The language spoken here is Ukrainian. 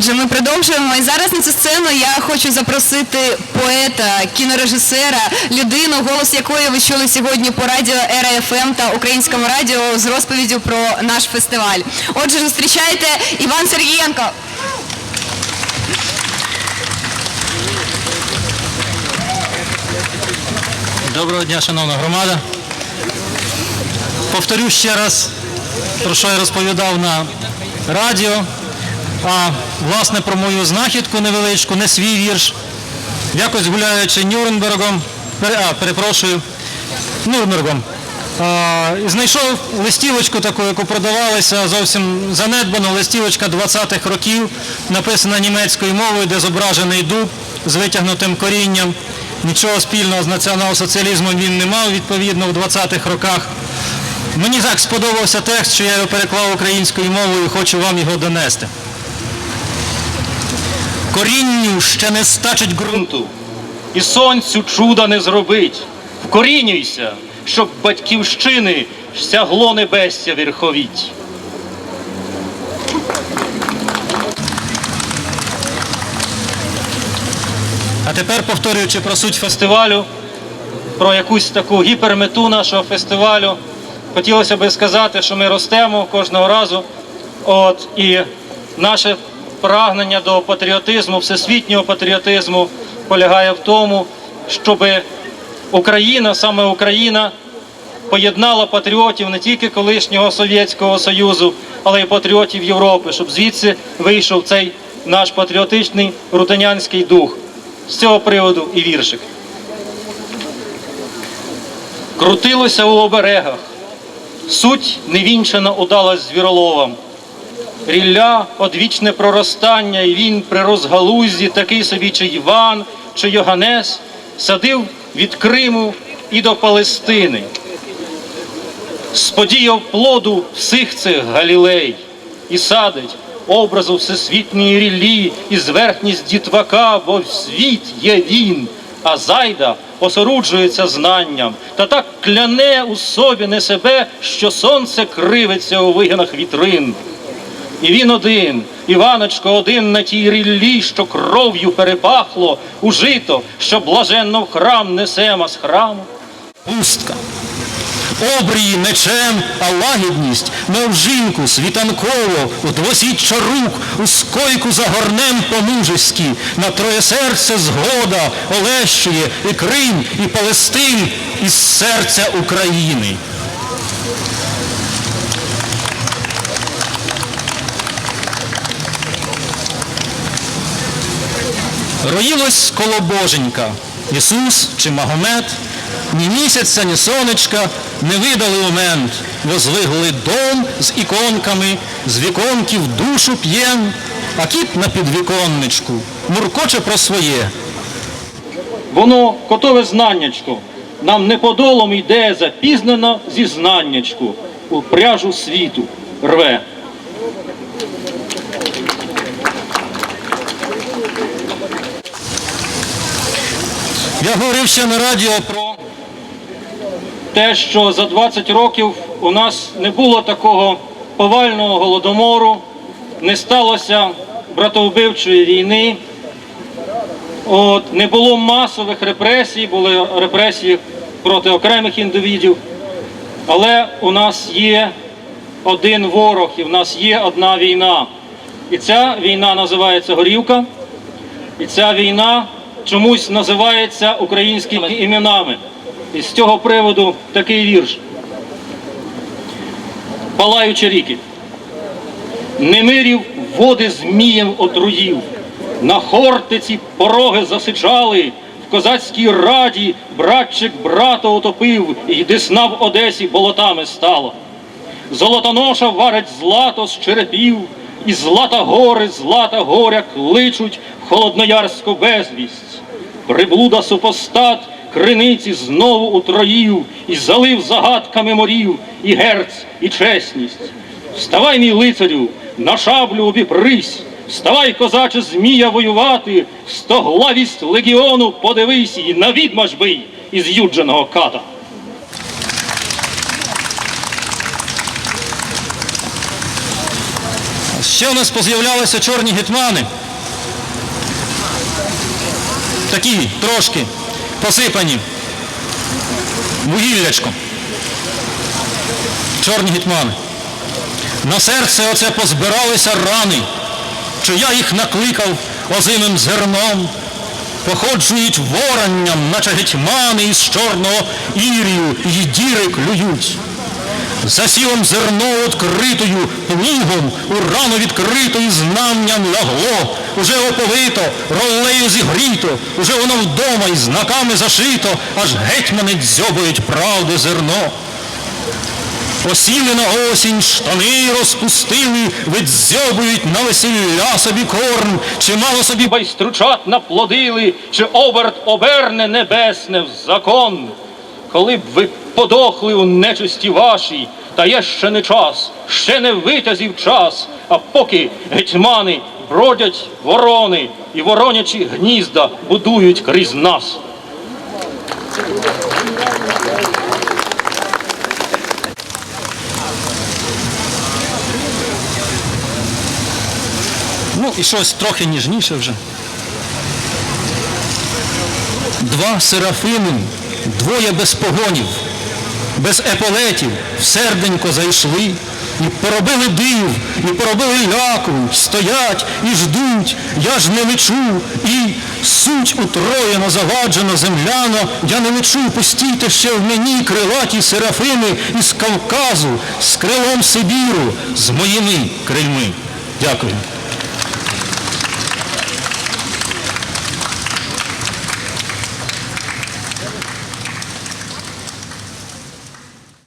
Отже, ми продовжуємо. І зараз на цю сцену я хочу запросити поета, кінорежисера, людину, голос якої ви чули сьогодні по радіо РФМ та українському радіо з розповіддю про наш фестиваль. Отже, зустрічайте Іван Сергієнко. Доброго дня, шановна громада. Повторю ще раз, про що я розповідав на радіо, а власне про мою знахідку невеличку, не свій вірш. Якось гуляючи Нюрнбергом, а, перепрошую, Нюрнбергом, і знайшов листівочку таку, яку продавалася зовсім занедбано, листівочка 20-х років, написана німецькою мовою, де зображений дуб з витягнутим корінням. Нічого спільного з націонал-соціалізмом він не мав, відповідно, в 20-х роках. Мені так сподобався текст, що я його переклав українською мовою і хочу вам його донести. Корінню ще не стачить ґрунту. і сонцю чуда не зробить. Вкорінюйся, щоб батьківщини сягло небестя верховіть. А тепер повторюючи про суть фестивалю. Фестивалю, про якусь таку гіпермету нашого фестивалю. Хотілося би сказати, що ми ростемо кожного разу. От, і наше прагнення до патріотизму, всесвітнього патріотизму полягає в тому, щоб Україна, саме Україна, поєднала патріотів не тільки колишнього Совєтського Союзу, але й патріотів Європи, щоб звідси вийшов цей наш патріотичний рутинянський дух. З цього приводу і віршик. Крутилося у оберегах, суть невінчена удалась звіроловам. Рілля, одвічне проростання, і він при розгалузі, такий собі чи Іван, чи Йоганес, садив від Криму і до Палестини. Сподіяв плоду всіх цих Галілей і садить образу всесвітньої ріллі і зверхність дітвака, бо в світ є він, а зайда посоруджується знанням, та так кляне у собі не себе, що сонце кривиться у вигинах вітрин. І він один, Іваночко, один на тій ріллі, що кров'ю перепахло, ужито, що блаженно в храм несема з храму. Пустка. Обрії мечем, а лагідність, мов жінку світанково, у двосіччя рук, у скойку загорнем по-мужеськи, на троє серце згода олещує і Крим, і Палестин, із серця України. Роїлось коло Боженька, Ісус чи Магомед, ні місяця, ні сонечка не видали у мент, возвигли дом з іконками, з віконків душу п'єм, а кіт на підвіконничку муркоче про своє. Воно котове знаннячко, нам неподолом йде запізнено зізнаннячку, у пряжу світу рве. Я говорив ще на радіо про Те, що за 20 років у нас не було такого повального голодомору, не сталося братовбивчої війни, от, не було масових репресій, були репресії проти окремих індивідів. Але у нас є один ворог і в нас є одна війна. І ця війна називається Горівка. І ця війна чомусь називається українськими іменами. І з цього приводу такий вірш. Палаючі ріки. Немирів води змієм отруїв. На хортиці пороги засичали, в козацькій раді братчик брата утопив, і десна в Одесі болотами стала. Золотоноша варить злато з черепів, і злата гори, злата горя кличуть холодноярську безвість. Приблуда супостат криниці знову утроїв, і залив загадками морів, і герць, і чесність. Вставай, мій лицарю, на шаблю обіпрись, вставай, козаче, змія воювати, стоглавість легіону подивись і на відмаш бий із юдженого ката. Ще у нас поз'являлися чорні гетмани. Такі трошки посипані вугіллячком. Чорні гетмани. На серце оце позбиралися рани, що я їх накликав озимим зерном, походжують воронням, наче гетьмани із чорного ірію і діри клюють. За сілом зерно відкритою, плугом у рану відкритою знанням лягло, уже оповито, ролею зігріто, уже воно вдома і знаками зашито, аж гетьмани дзьобають правди зерно. Посіли на осінь, штани розпустили, видзьобують на весілля собі корм, чимало собі байстручат наплодили, чи оберт оберне небесне в закон. Коли б ви подохли у нечисті вашій, та є ще не час, ще не витязів час, а поки гетьмани бродять ворони і воронячі гнізда будують крізь нас. Ну і щось трохи ніжніше вже. Два серафими, двоє без погонів, без еполетів, серденько зайшли, і поробили див, і поробили ляку, стоять і ждуть, я ж не лечу, і суть утроєно заваджено земляно, я не лечу, пустійте ще в мені крилаті серафими із Кавказу, з крилом Сибіру, з моїми крильми. Дякую.